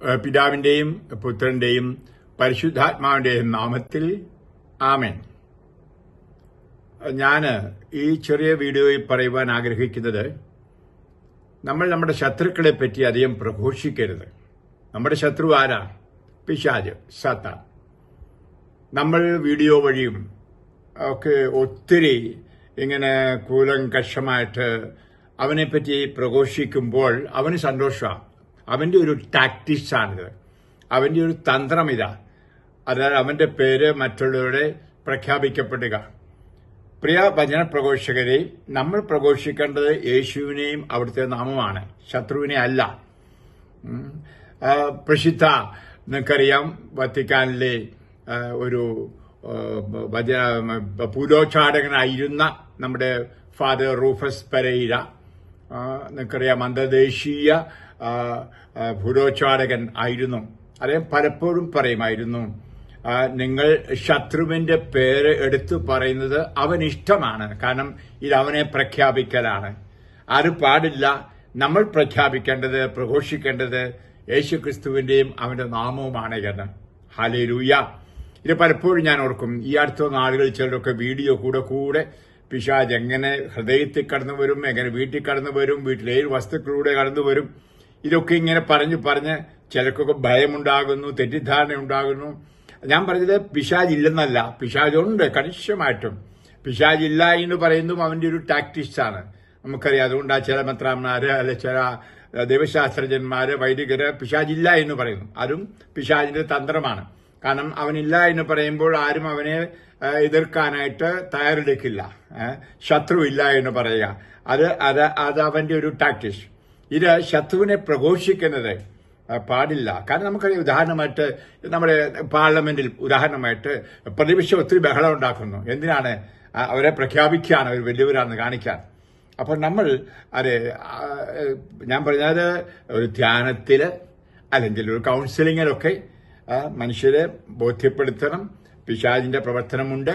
പിതാവിന്റെയും പുത്രന്റെയും പരിശുദ്ധാത്മാവിന്റെയും നാമത്തിൽ ആമേൻ. ഞാൻ ഈ ചെറിയ വീഡിയോയിൽ പറയുവാൻ ആഗ്രഹിക്കുന്നത് നമ്മൾ നമ്മുടെ ശത്രുക്കളെ പറ്റി അധികം പ്രഘോഷിക്കരുത്. നമ്മുടെ ശത്രു ആരാ? പിശാജ് സത്താൻ. നമ്മൾ വീഡിയോ വഴിയും ഒക്കെ ഒത്തിരി ഇങ്ങനെ കൂലങ്കഷമായിട്ട് അവനെപ്പറ്റി പ്രഘോഷിക്കുമ്പോൾ അവന് സന്തോഷമാണ് അവന്റെ ഒരു ടാക്ടിക്സ് ആണിത് അവന്റെ ഒരു തന്ത്രം ഇതാ. അതായത് അവന്റെ പേര് മറ്റുള്ളവരുടെ പ്രഖ്യാപിക്കപ്പെടുക. പ്രിയ ഭജന പ്രഘോഷകരെ നമ്മൾ പ്രഘോഷിക്കേണ്ടത് യേശുവിനെയും അവിടുത്തെ നാമമാണ്. ശത്രുവിനെ അല്ല. പ്രസിദ്ധ നിങ്ങൾക്കറിയാം വത്തിക്കാനിലെ ഒരു ഭജന ഭജ പൂലോച്ചാടകനായിരുന്ന നമ്മുടെ ഫാദർ റൂഫസ് പെരൈര. നിങ്ങൾക്കറിയാം അന്തർദേശീയ ആ, ആയിരുന്നു. അദ്ദേഹം പലപ്പോഴും പറയുമായിരുന്നു നിങ്ങൾ ശത്രുവിന്റെ പേര് എടുത്തു പറയുന്നത് അവൻ ഇഷ്ടമാണ് കാരണം ഇത് അവനെ പ്രഖ്യാപിക്കലാണ്. അത് പാടില്ല നമ്മൾ പ്രഖ്യാപിക്കേണ്ടത് പ്രഘോഷിക്കേണ്ടത് യേശു ക്രിസ്തുവിന്റെയും അവന്റെ നാമവുമാണ് എന്ന്. ഹാലേലൂയ ഇത് പലപ്പോഴും ഞാൻ ഓർക്കും. ഈ അടുത്ത നാളുകളിൽ ചിലരൊക്കെ വീഡിയോ കൂടെ കൂടെ പിശാജ് എങ്ങനെ ഹൃദയത്തിൽ കടന്നു വരും എങ്ങനെ വീട്ടിൽ കടന്നു വരും വീട്ടിലെ വസ്തുക്കളിലൂടെ കടന്നു വരും ഇതൊക്കെ ഇങ്ങനെ പറഞ്ഞു പറഞ്ഞ് ചിലർക്കൊക്കെ ഭയമുണ്ടാകുന്നു തെറ്റിദ്ധാരണ ഉണ്ടാകുന്നു ഞാൻ പറഞ്ഞത് പിശാജില്ലെന്നല്ല പിശാജുണ്ട് കണിശമായിട്ടും. പിശാജില്ല എന്ന് പറയുന്നതും അവന്റെ ഒരു ടാക്ടിക്സ് ആണ്. നമുക്കറിയാം അതുകൊണ്ട് ആ ചില മെത്രാന്മാര് അല്ലെ ചില ദൈവശാസ്ത്രജ്ഞന്മാര് വൈദികര് പിശാജില്ല എന്ന് പറയുന്നു. അതും പിശാജിന്റെ തന്ത്രമാണ്. കാരണം അവനില്ല എന്ന് പറയുമ്പോൾ ആരും അവനെ എതിർക്കാനായിട്ട് തയ്യാറെടുക്കില്ല. ശത്രുവില്ല എന്ന് പറയുക. അത് അത് അത് അവന്റെ ഒരു ടാക്ടിക്സ് ഇത് ശത്രുവിനെ പ്രഘോഷിക്കുന്നത് പാടില്ല. കാരണം നമുക്കറിയാം ഉദാഹരണമായിട്ട് നമ്മുടെ പാർലമെന്റിൽ ഉദാഹരണമായിട്ട് പ്രതിപക്ഷം ഒത്തിരി ബഹളം ഉണ്ടാക്കുന്നു. എന്തിനാണ്? അവരെ പ്രഖ്യാപിക്കുകയാണ് അവർ വലിയവരാണെന്ന് കാണിക്കാൻ. അപ്പോൾ നമ്മൾ അതെ ഞാൻ പറഞ്ഞത് ഒരു ധ്യാനത്തിൽ അല്ലെങ്കിൽ ഒരു കൗൺസിലിങ്ങിലൊക്കെ മനുഷ്യരെ ബോധ്യപ്പെടുത്തണം പിശാജിന്റെ പ്രവർത്തനമുണ്ട്.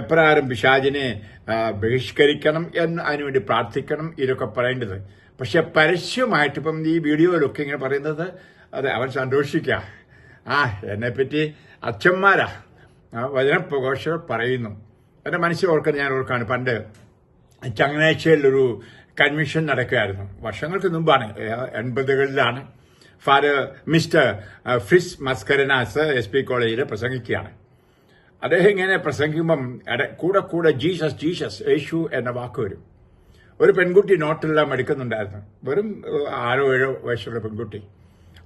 എപ്രകാരം പിശാജിനെ ബഹിഷ്കരിക്കണം എന്ന് അതിനുവേണ്ടി പ്രാർത്ഥിക്കണം ഇതൊക്കെ പറയേണ്ടത്. പക്ഷെ പരസ്യമായിട്ട് ഇപ്പം ഈ വീഡിയോയിലൊക്കെ ഇങ്ങനെ പറയുന്നത് അതെ അവൻ സന്തോഷിക്കുക ആ എന്നെപ്പറ്റി അച്ഛന്മാരാ. വചനപ്രഘോഷകർ പറയുന്നു. എന്റെ മനസ്സിൽ ഓർക്കാൻ ഞാൻ ഓർക്കാണ്. പണ്ട് ചങ്ങനാഴ്ചയിലൊരു കൺവെൻഷൻ നടക്കുകയായിരുന്നു. വർഷങ്ങൾക്ക് മുമ്പാണ്. എൺപതുകളിലാണ്. ഫാദർ മിസ്റ്റർ ഫിസ് മസ്കരനാസ് എസ് പി കോളേജിൽ പ്രസംഗിക്കുകയാണ്. അദ്ദേഹം ഇങ്ങനെ പ്രസംഗിക്കുമ്പം കൂടെ കൂടെ ജീസസ് ജീസസ് യേശു എന്ന വാക്ക് വരും. ഒരു പെൺകുട്ടി നോട്ടെല്ലാം എടുക്കുന്നുണ്ടായിരുന്നു വെറും ആറോ ഏഴോ വയസ്സുള്ള പെൺകുട്ടി.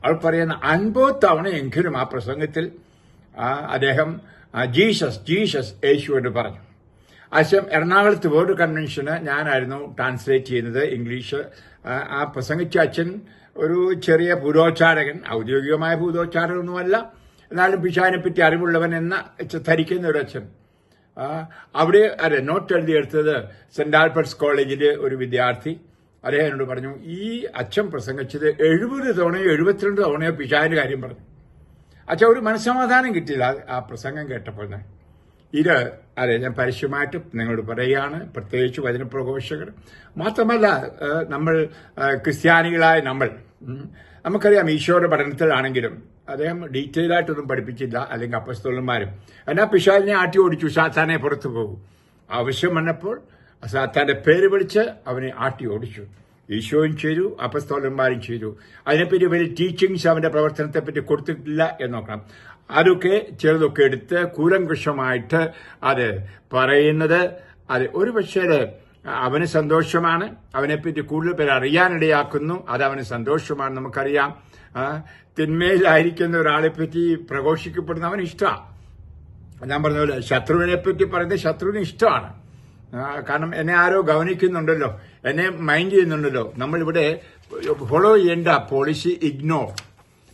അവൾ പറയുന്ന അൻപത് തവണയെങ്കിലും ആ പ്രസംഗത്തിൽ അദ്ദേഹം ജീസസ് ജീസസ് യേശു എന്ന് പറഞ്ഞു. ആശയം എറണാകുളത്ത് വേൾഡ് കൺവെൻഷന് ഞാനായിരുന്നു ട്രാൻസ്ലേറ്റ് ചെയ്യുന്നത് ഇംഗ്ലീഷ്. ആ, പ്രസംഗിച്ച അച്ഛൻ ഒരു ചെറിയ ഭൂതോച്ചാരകൻ ഔദ്യോഗികമായ ഭൂതോച്ചാരകനൊന്നുമല്ല. എന്നാലും പിശാനെ പറ്റി അറിവുള്ളവൻ എന്ന ധരിക്കുന്ന ഒരു അച്ഛൻ. അവിടെ അതെ നോട്ട് എഴുതിയെടുത്തത് സെന്റ് ആൽബർട്ട്സ് കോളേജിലെ ഒരു വിദ്യാർത്ഥി. അദ്ദേഹം എന്നോട് പറഞ്ഞു ഈ അച്ഛൻ പ്രസംഗിച്ചത് എഴുപത് തവണയോ എഴുപത്തിരണ്ട് തവണയോ പിശാന്റെ കാര്യം പറഞ്ഞു. അച്ഛൻ ഒരു മനസ്സമാധാനം കിട്ടിയില്ല ആ- പ്രസംഗം കേട്ടപ്പോൾ തന്നെ ഇത് അതെ ഞാൻ പരസ്യമായിട്ട് നിങ്ങളോട് പറയുകയാണ്. പ്രത്യേകിച്ച് വചനപ്രഘോഷകർ. മാത്രമല്ല നമ്മൾ ക്രിസ്ത്യാനികളായ നമ്മൾ നമുക്കറിയാം ഈശോയുടെ പഠനത്തിലാണെങ്കിലും അദ്ദേഹം ഡീറ്റെയിൽ ആയിട്ടൊന്നും പഠിപ്പിച്ചില്ല. അല്ലെങ്കിൽ അപ്പസ്തോലന്മാരും. എന്നാ പിശാലിനെ ആട്ടി ഓടിച്ചു. സാത്താനെ പുറത്തു പോകും. ആവശ്യം വന്നപ്പോൾ സാത്താന്റെ പേര് വിളിച്ച് അവനെ ആട്ടി ഓടിച്ചു. ഈശോയും ചെയ്തു അപ്പസ്തോലന്മാരും ചെയ്തു. അതിനെപ്പറ്റി വലിയ ടീച്ചിങ്സ് അവന്റെ പ്രവർത്തനത്തെപ്പറ്റി കൊടുത്തിട്ടില്ല എന്ന് നോക്കണം. അതൊക്കെ ചിലതൊക്കെ എടുത്ത് കൂലങ്കുഷമായിട്ട് അത് പറയുന്നത് അത് ഒരു പക്ഷേ അവന് സന്തോഷമാണ്. അവനെപ്പറ്റി കൂടുതൽ പേർ അറിയാനിടയാക്കുന്നു അത് അവന് സന്തോഷമാണ് നമുക്കറിയാം. തിന്മയിലായിരിക്കുന്ന ഒരാളെ പറ്റി പ്രഘോഷിക്കപ്പെടുന്ന അവൻ ഇഷ്ടമാണ് ഞാൻ പറഞ്ഞ പോലെ ശത്രുവിനെ പറ്റി പറയുന്നത് ശത്രുവിന് ഇഷ്ടമാണ്. കാരണം എന്നെ ആരോ ഗവനിക്കുന്നുണ്ടല്ലോ എന്നെ മൈൻഡ് ചെയ്യുന്നുണ്ടല്ലോ. നമ്മളിവിടെ ഫോളോ ചെയ്യേണ്ട പോളിസി ഇഗ്നോർ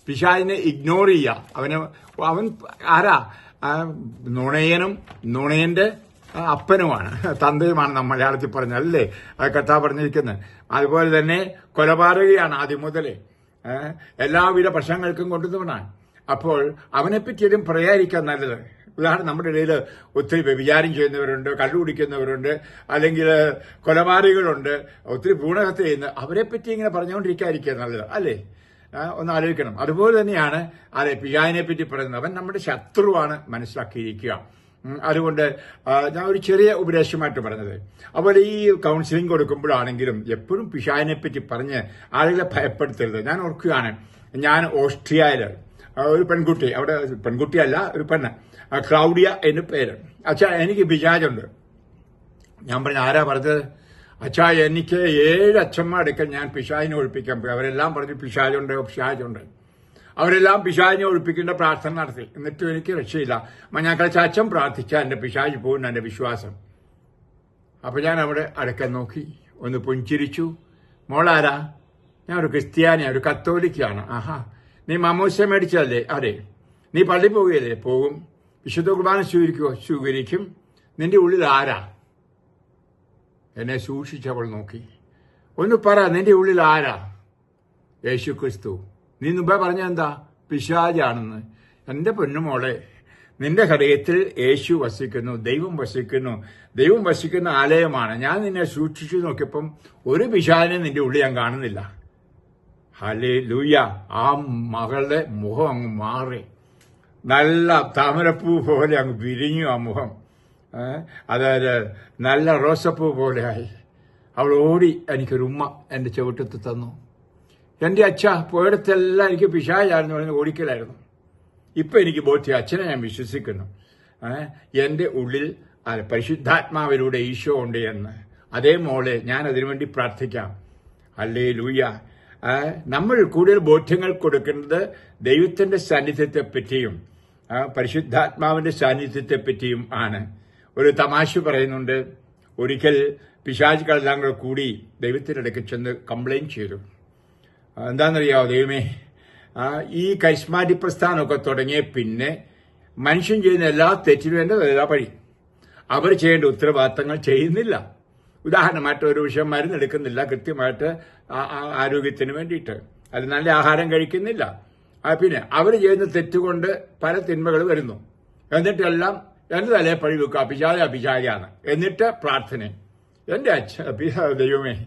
പിശാചിനെ ഇഗ്നോർ ചെയ്യുക. അവന് അവൻ ആരാ? നുണയനും നുണയന്റെ അപ്പനുമാണ്. തന്തയുമാണ് മലയാളത്തിൽ പറഞ്ഞത് അല്ലേ? കഥ പറഞ്ഞിരിക്കുന്നത്. അതുപോലെ തന്നെ കൊലപാതകയാണ് ആദ്യം മുതലേ. എല്ലാവിധ പ്രശ്നങ്ങൾക്കും കൊണ്ടുവന്നാണ് അപ്പോൾ അവനെപ്പറ്റിയും പ്രയായിരിക്കാൻ നല്ലത്. ഉദാഹരണം നമ്മുടെ ഇടയിൽ ഒത്തിരി വ്യഭിചാരം ചെയ്യുന്നവരുണ്ട് കള്ളുകുടിക്കുന്നവരുണ്ട് അല്ലെങ്കിൽ കൊലപാതകളുണ്ട് ഒത്തിരി ഭ്രൂണഹത്യ ചെയ്യുന്ന അവരെപ്പറ്റി പറ്റി ഇങ്ങനെ പറഞ്ഞുകൊണ്ടിരിക്കാതിരിക്കുക നല്ലത് അല്ലേ? ഒന്ന് ആലോചിക്കണം. അതുപോലെ തന്നെയാണ് അതെ പിയാനെ പറ്റി പറയുന്നത്. അവൻ നമ്മുടെ ശത്രുവാണ് മനസ്സിലാക്കിയിരിക്കുക. അതുകൊണ്ട് ഞാൻ ഒരു ചെറിയ ഉപദേശമായിട്ട് പറഞ്ഞത്. അതുപോലെ ഈ കൗൺസിലിംഗ് കൊടുക്കുമ്പോഴാണെങ്കിലും എപ്പോഴും പിഷായനെ പറ്റി പറഞ്ഞ് ആളുകളെ ഭയപ്പെടുത്തരുത്. ഞാൻ ഓർക്കുകയാണ് ഞാൻ ഓസ്ട്രിയയിൽ ഒരു പെൺകുട്ടി അവിടെ പെൺകുട്ടിയല്ല ഒരു പെണ്ണ് ക്ലൗഡിയ എന്റെ പേര്. അച്ഛാ എനിക്ക് പിശാചുണ്ട്. ഞാൻ പറഞ്ഞു ആരാ പറഞ്ഞത്? അച്ഛാ എനിക്ക് ഏഴ് അച്ഛന്മാരെടുക്കൽ ഞാൻ പിശാചിനെ ഒഴിപ്പിക്കാൻ പോയി. അവരെല്ലാം പറഞ്ഞു പിശാചുണ്ട് പിശാചുണ്ട്. അവരെല്ലാം പിശാചിനെ ഒഴിപ്പിക്കേണ്ട പ്രാർത്ഥന നടത്തി. എന്നിട്ടും എനിക്ക് രക്ഷയില്ല. മഞ്ഞാക്കളെ അച്ഛൻ പ്രാർത്ഥിച്ച എന്റെ പിശാജ് പോകുന്ന എന്റെ വിശ്വാസം. അപ്പൊ ഞാൻ അവിടെ അടക്കം നോക്കി. ഒന്ന് പുഞ്ചിരിച്ചു. മോളാരാ? ഞാൻ ഒരു ക്രിസ്ത്യാനിയാണ് ഒരു കത്തോലിക്കാണ് ആഹാ. നീ മാമോസ മേടിച്ചതല്ലേ? അതെ. നീ പള്ളി പോവുകയല്ലേ പോകും. വിശുദ്ധ കുർബാന സ്വീകരിക്കുമോ സ്വീകരിക്കും. നിന്റെ ഉള്ളിൽ ആരാ? എന്നെ സൂക്ഷിച്ചവൾ നോക്കി. ഒന്ന് പറ നിന്റെ ഉള്ളിൽ ആരാ? യേശു ക്രിസ്തു നീ മുമ്പേ പറഞ്ഞ എന്താ പിശാജാണെന്ന് എന്റെ പൊന്നുമോളെ നിന്റെ ഹൃദയത്തിൽ യേശു വസിക്കുന്നു ദൈവം വസിക്കുന്നു. ദൈവം വസിക്കുന്ന ആലയമാണ്. ഞാൻ നിന്നെ സൂക്ഷിച്ചു നോക്കിയപ്പം ഒരു പിശാലിനെ നിന്റെ ഉള്ളിൽ ഞാൻ കാണുന്നില്ല. ഹലേ ലൂയ ആ മകളുടെ മുഖം അങ്ങ് മാറി. നല്ല താമരപ്പൂ പോലെ അങ്ങ് വിരിഞ്ഞു ആ മുഖം. അതായത് നല്ല റോസപ്പൂ പോലെ ആയി. അവൾ ഓടി എനിക്കൊരു ഉമ്മ എന്റെ ചവിട്ടത്ത് തന്നു. എന്റെ അച്ഛ പോയിടത്തെല്ലാം എനിക്ക് പിശാചായിരുന്നു പറഞ്ഞ് ഓടിക്കലായിരുന്നു. ഇപ്പം എനിക്ക് ബോധ്യ അച്ഛനെ ഞാൻ വിശ്വസിക്കുന്നു. എന്റെ ഉള്ളിൽ പരിശുദ്ധാത്മാവിലൂടെ ഈശോ ഉണ്ട് എന്ന്. അതേ മോളെ ഞാൻ അതിനുവേണ്ടി പ്രാർത്ഥിക്കാം. അല്ലേ ലൂയ നമ്മൾ കൂടുതൽ ബോധ്യങ്ങൾ കൊടുക്കുന്നത് ദൈവത്തിന്റെ സാന്നിധ്യത്തെ പറ്റിയും പരിശുദ്ധാത്മാവിന്റെ സാന്നിധ്യത്തെ പറ്റിയും ആണ്. ഒരു തമാശ പറയുന്നുണ്ട്. ഒരിക്കൽ പിശാചുകളെല്ലാം കൂടെ കൂടി ദൈവത്തിനിടയ്ക്ക് ചെന്ന് കംപ്ലയിന്റ് ചെയ്തു. എന്താണെന്നറിയാവോ ദൈവമേ? ഈ കരിസ്മാറ്റിക് പ്രസ്ഥാനമൊക്കെ തുടങ്ങിയ പിന്നെ മനുഷ്യൻ ചെയ്യുന്ന എല്ലാ തെറ്റിനും എന്റെ എല്ലാ പഴി. അവർ ചെയ്യേണ്ട ഉത്തരവാദിത്തങ്ങൾ ചെയ്യുന്നില്ല. ഉദാഹരണമായിട്ട് ഒരു വിഷയം മരുന്നെടുക്കുന്നില്ല കൃത്യമായിട്ട് ആരോഗ്യത്തിന് വേണ്ടിയിട്ട്. അത് നല്ല ആഹാരം കഴിക്കുന്നില്ല. പിന്നെ അവർ ചെയ്യുന്ന തെറ്റുകൊണ്ട് പല തിന്മകൾ വരുന്നു. എന്നിട്ടെല്ലാം എന്റെ തലയെ പഴി വെക്കുക. അഭിചാര അഭിചാരിയാണ്. എന്നിട്ട് പ്രാർത്ഥന. എന്റെ അച്ഛ ദൈവമേ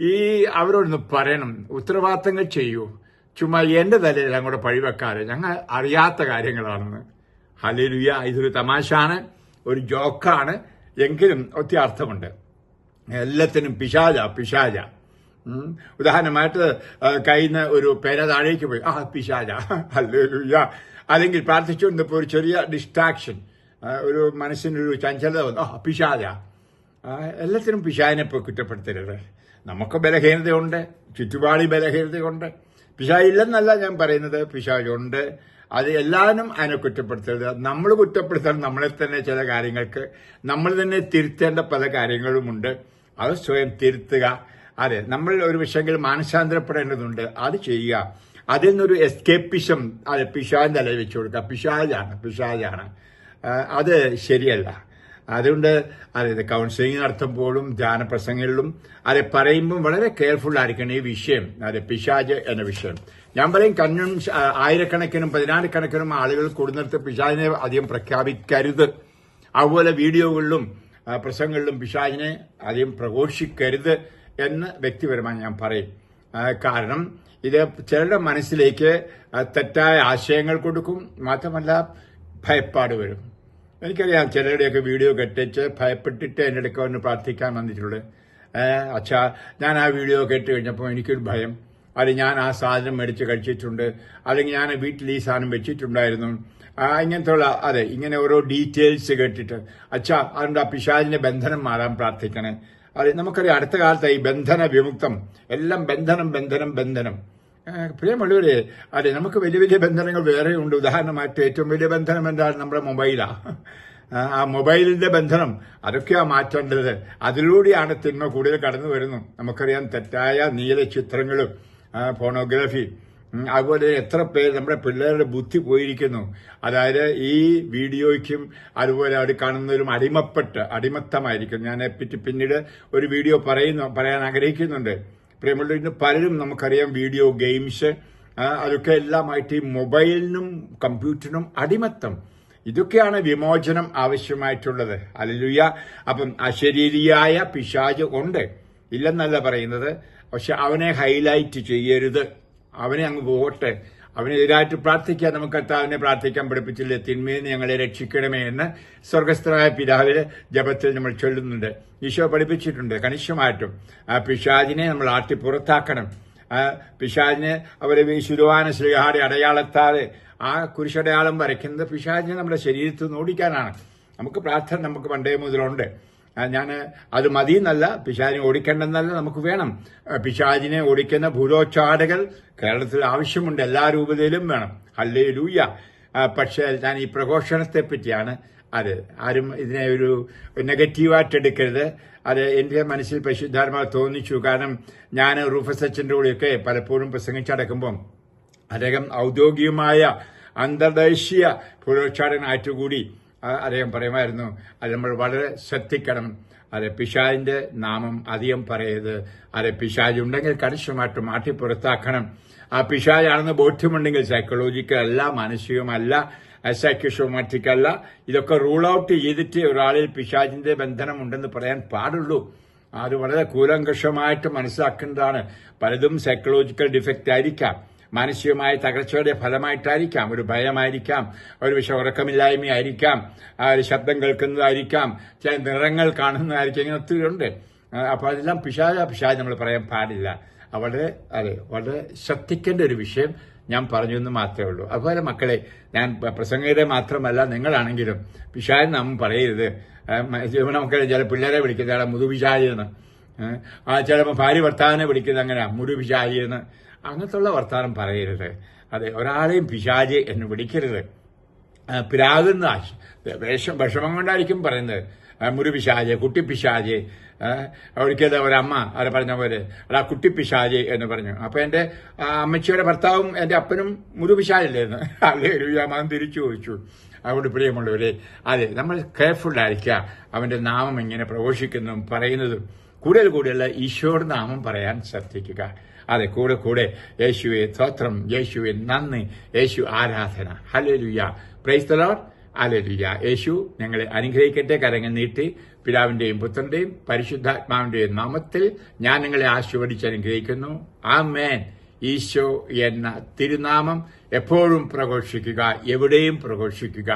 ഈ അവരോടൊന്ന് പറയണം. ഉത്തരവാദിത്തങ്ങൾ ചെയ്യൂ. ചുമ്മാ എന്റെ തലയിൽ അങ്ങോട്ട് പഴിവെക്കാറ് ഞങ്ങൾ അറിയാത്ത കാര്യങ്ങളാണെന്ന്. ഹലിലുയ ഇതൊരു തമാശാണ് ഒരു ജോക്കാണ്. എങ്കിലും ഒത്തിരി അർത്ഥമുണ്ട്. എല്ലാത്തിനും പിശാച പിശാച. ഉദാഹരണമായിട്ട് കയ്യിൽ ഒരു പേന താഴേക്ക് പോയി. ആ പിശാച. ഹലിലുയ അല്ലെങ്കിൽ പ്രാർത്ഥിച്ചുകൊണ്ടിപ്പോൾ ഒരു ചെറിയ ഡിസ്ട്രാക്ഷൻ ഒരു മനസ്സിനൊരു ചഞ്ചലത വന്നു. ആ പിശാച. ആ, എല്ലാത്തിനും പിശാചിനെ ഇപ്പോൾ കുറ്റപ്പെടുത്തരുത്. നമുക്ക് ബലഹീനതയുണ്ട് ചുറ്റുപാടി ബലഹീനതയുണ്ട്. പിശാച് ഇല്ലെന്നല്ല ഞാൻ പറയുന്നത്. പിശാചുണ്ട്. അത് എല്ലാവരും അതിനെ കുറ്റപ്പെടുത്തരുത്. നമ്മൾ കുറ്റപ്പെടുത്താൻ നമ്മളെ തന്നെ ചില കാര്യങ്ങൾക്ക് നമ്മൾ തന്നെ തിരുത്തേണ്ട പല കാര്യങ്ങളുമുണ്ട്. അത് സ്വയം തിരുത്തുക. അതെ നമ്മൾ ഒരു വിഷയങ്ങൾ മാനസാന്തരപ്പെടേണ്ടതുണ്ട്. അത് ചെയ്യുക. അതിൽ നിന്നൊരു എസ്കേപ്പിസം അതെ പിശാൻ തലയിൽ വെച്ചു കൊടുക്കുക. പിശാജാണ് പിശാജാണ് അത് ശരിയല്ല. അതുകൊണ്ട് അതായത് കൗൺസിലിംഗ് നടത്തുമ്പോഴും ധ്യാനപ്രസംഗങ്ങളിലും അത് പറയുമ്പോൾ വളരെ കെയർഫുൾ ആയിരിക്കണം ഈ വിഷയം. അതെ പിശാജ് എന്ന വിഷയം. ഞാൻ പറയും കണ്ണും ആയിരക്കണക്കിനും പതിനായിരക്കണക്കിനും ആളുകൾ കൂടുന്നിടത്ത് പിശാജിനെ അധികം പ്രഖ്യാപിക്കരുത്. അതുപോലെ വീഡിയോകളിലും പ്രസംഗങ്ങളിലും പിശാജിനെ അധികം പ്രഘോഷിക്കരുത് എന്ന് വ്യക്തിപരമായി ഞാൻ പറയും. കാരണം ഇത് ചിലരുടെ മനസ്സിലേക്ക് തെറ്റായ ആശയങ്ങൾ കൊടുക്കും മാത്രമല്ല ഭയപ്പാട് വരും. എനിക്കറിയാം ചിലരുടെയൊക്കെ വീഡിയോ കെട്ടിച്ച് ഭയപ്പെട്ടിട്ട് എന്റെ അടുക്ക ഒന്ന് പ്രാർത്ഥിക്കാൻ വന്നിട്ടുള്ളത്. അച്ഛാ ഞാൻ ആ വീഡിയോ കേട്ട് കഴിഞ്ഞപ്പോൾ എനിക്കൊരു ഭയം. അത് ഞാൻ ആ സാധനം മേടിച്ച് കഴിച്ചിട്ടുണ്ട്. അല്ലെങ്കിൽ ഞാൻ വീട്ടിൽ ഈ സാധനം വെച്ചിട്ടുണ്ടായിരുന്നു. ആ, ഇങ്ങനത്തെ ഉള്ള അതെ ഇങ്ങനെ ഓരോ ഡീറ്റെയിൽസ് കേട്ടിട്ട്. അച്ഛാ അതുകൊണ്ട് ആ പിശാചിന്റെ ബന്ധനം മാറാൻ പ്രാർത്ഥിക്കണേ? അത് നമുക്കറിയാം അടുത്ത കാലത്ത് ഈ ബന്ധന വിമുക്തം. എല്ലാം ബന്ധനം ബന്ധനം ബന്ധനം. പ്രിയമുള്ളവരെ അതെ നമുക്ക് വലിയ വലിയ ബന്ധനങ്ങൾ ഉണ്ട്. ഉദാഹരണമായിട്ട് ഏറ്റവും വലിയ ബന്ധനം എന്താണ്? നമ്മുടെ മൊബൈലാ. ആ, മൊബൈലിന്റെ ബന്ധനം അതൊക്കെയാ മാറ്റേണ്ടത്. അതിലൂടെയാണ് തിന്മ കൂടുതൽ കടന്നു വരുന്നു നമുക്കറിയാം തെറ്റായ നീല ചിത്രങ്ങളും ഫോണോഗ്രാഫി അതുപോലെ എത്ര പേര് നമ്മുടെ പിള്ളേരുടെ ബുദ്ധി പോയിരിക്കുന്നു. അതായത് ഈ വീഡിയോയ്ക്കും അതുപോലെ അവർ കാണുന്നതിലും അടിമപ്പെട്ട് അടിമത്തമായിരിക്കും ഞാൻ പറ്റി പിന്നീട് ഒരു വീഡിയോ പറയുന്നു പറയാൻ ആഗ്രഹിക്കുന്നുണ്ട്. പ്രിയമുള്ള പലരും നമുക്കറിയാം വീഡിയോ ഗെയിംസ് അതൊക്കെ എല്ലാമായിട്ട് ഈ മൊബൈലിനും കമ്പ്യൂട്ടറിനും അടിമത്തം. ഇതൊക്കെയാണ് വിമോചനം ആവശ്യമായിട്ടുള്ളത്. അല്ലുയ്യ അപ്പം അശരീരിയായ പിശാജ് ഉണ്ട്. ഇല്ലെന്നല്ല പറയുന്നത്. പക്ഷെ അവനെ ഹൈലൈറ്റ് ചെയ്യരുത്. അവനെ അങ്ങ് പോകട്ടെ അവനെതിരായിട്ട് പ്രാർത്ഥിക്കാൻ നമുക്ക് കർത്താവിനെ പ്രാർത്ഥിക്കാൻ പഠിപ്പിച്ചില്ല? തിന്മയിൽ ഞങ്ങളെ രക്ഷിക്കണമേ എന്ന് സ്വർഗസ്ഥനായ പിതാവിലെ ജപത്തിൽ നമ്മൾ ചൊല്ലുന്നുണ്ട്. ഈശോ പഠിപ്പിച്ചിട്ടുണ്ട് കണിശമായിട്ടും. ആ പിശാജിനെ നമ്മൾ ആട്ടി പുറത്താക്കണം. ആ പിശാജിനെ അവരെ ശുരുവാന ശ്രീഹാടെ അടയാളത്താതെ ആ കുരിശടയാളം വരയ്ക്കുന്നത് പിശാജിനെ നമ്മുടെ ശരീരത്തിൽ നോടിക്കാനാണ് നമുക്ക് പ്രാർത്ഥന നമുക്ക് പണ്ടേ മുതലുണ്ട്. ഞാൻ അത് മതി എന്നല്ല പിശാചിനെ ഓടിക്കേണ്ടെന്നല്ല നമുക്ക് വേണം. പിശാചിനെ ഓടിക്കുന്ന ഭൂലോച്ചാടകൾ കേരളത്തിൽ ആവശ്യമുണ്ട് എല്ലാ രൂപതയിലും വേണം. അല്ലേ ലൂയ പക്ഷേ ഞാൻ ഈ പ്രഘോഷണത്തെ പറ്റിയാണ് അത് ആരും ഇതിനെ ഒരു നെഗറ്റീവായിട്ട് എടുക്കരുത്. അത് എന്റെ മനസ്സിൽ പരിശുദ്ധാരമായി തോന്നിച്ചു. കാരണം ഞാൻ റൂഫസ് അച്ഛന്റെ കൂടെയൊക്കെ പലപ്പോഴും പ്രസംഗിച്ചടക്കുമ്പം അദ്ദേഹം ഔദ്യോഗികമായ അന്തർദേശീയ പുരോക്ഷാടനായിട്ടുകൂടി അദ്ദേഹം പറയുമായിരുന്നു അത് നമ്മൾ വളരെ ശ്രദ്ധിക്കണം. അത് പിശാജിന്റെ നാമം അധികം പറയരുത്. അത് പിശാജ് ഉണ്ടെങ്കിൽ കണിശമായിട്ട് മാറ്റി പുറത്താക്കണം. ആ പിശാജാണെന്ന് ബോധ്യമുണ്ടെങ്കിൽ സൈക്കോളജിക്കൽ അല്ല മാനസികമല്ല സൈക്കോസോമാറ്റിക് അല്ല ഇതൊക്കെ റൂൾ ഔട്ട് ചെയ്തിട്ട് ഒരാളിൽ പിശാജിന്റെ ബന്ധനം ഉണ്ടെന്ന് പറയാൻ പാടുള്ളൂ. അത് വളരെ കൂലങ്കഷമായിട്ട് മനസ്സിലാക്കേണ്ടതാണ്. പലതും സൈക്കോളജിക്കൽ ഡിഫക്റ്റ് ആയിരിക്കാം. മാനസികമായ തകർച്ചയുടെ ഫലമായിട്ടായിരിക്കാം ഒരു ഭയമായിരിക്കാം ഒരു വിഷ ഉറക്കമില്ലായ്മയായിരിക്കാം ഒരു ശബ്ദം കേൾക്കുന്നതായിരിക്കാം ചില നിറങ്ങൾ കാണുന്നതായിരിക്കാം ഇങ്ങനെ ഒത്തിരി ഉണ്ട്. അപ്പോൾ അതെല്ലാം പിശാച പിശാച് നമ്മൾ പറയാൻ പാടില്ല. വളരെ അതെ വളരെ ശ്രദ്ധിക്കേണ്ട ഒരു വിഷയം ഞാൻ പറഞ്ഞു എന്ന് മാത്രമേ ഉള്ളൂ. അതുപോലെ മക്കളെ ഞാൻ പ്രസംഗയുടെ മാത്രമല്ല നിങ്ങളാണെങ്കിലും പിശാജ് നാം പറയരുത്. മക്കളെ ചില പിള്ളേരെ വിളിക്കുന്നതാണ് മുതുപിശാജ് എന്ന്. ചിലപ്പോൾ ഭാര്യ ഭർത്താവിനെ വിളിക്കുന്നത് അങ്ങനെ മുരുപിശാജ് എന്ന്. അങ്ങനത്തുള്ള വർത്താനം പറയരുത്. അതെ ഒരാളെയും പിശാജ് എന്ന് വിളിക്കരുത്. പിരാതെന്ന് വേഷം വിഷമം കൊണ്ടായിരിക്കും പറയുന്നത്. മുരുപിശാജ് കുട്ടിപ്പിശാജ് ഒരിക്കലും ഒരമ്മ അവരെ പറഞ്ഞ പോലെ അല്ല കുട്ടിപ്പിശാജ് എന്ന് പറഞ്ഞു. അപ്പൊ എന്റെ അമ്മച്ചിയുടെ ഭർത്താവും എന്റെ അപ്പനും മുരുപിശാജല്ലായിരുന്നു അല്ലേ ഒരു മകൻ തിരിച്ചു ചോദിച്ചു. അതുകൊണ്ട് പ്രിയമുള്ളവരെ അതെ നമ്മൾ കെയർഫുൾ ആയിരിക്കുക. അവന്റെ നാമം ഇങ്ങനെ പ്രഘോഷിക്കുന്നതും പറയുന്നതും കൂടുതൽ കൂടുതൽ ഈശോയുടെ നാമം പറയാൻ ശ്രദ്ധിക്കുക. അതെ കൂടെ കൂടെ. യേശുവെ സ്തോത്രം. യേശുവെ നന്ദി. യേശു ആരാധന. Hallelujah praise the hallelujah. Yeshu ഞങ്ങളെ അനുഗ്രഹിക്കട്ടെ. കരങ്ങൾ നീട്ടി പിതാവിന്റെയും പുത്രന്റെയും പരിശുദ്ധാത്മാവിന്റെയും നാമത്തിൽ ഞാൻ നിങ്ങളെ ആശീർവദിച്ച് അനുഗ്രഹിക്കുന്നു. ആ മേൻ ഈശോ എന്ന തിരുനാമം എപ്പോഴും പ്രഘോഷിക്കുക എവിടെയും പ്രഘോഷിക്കുക.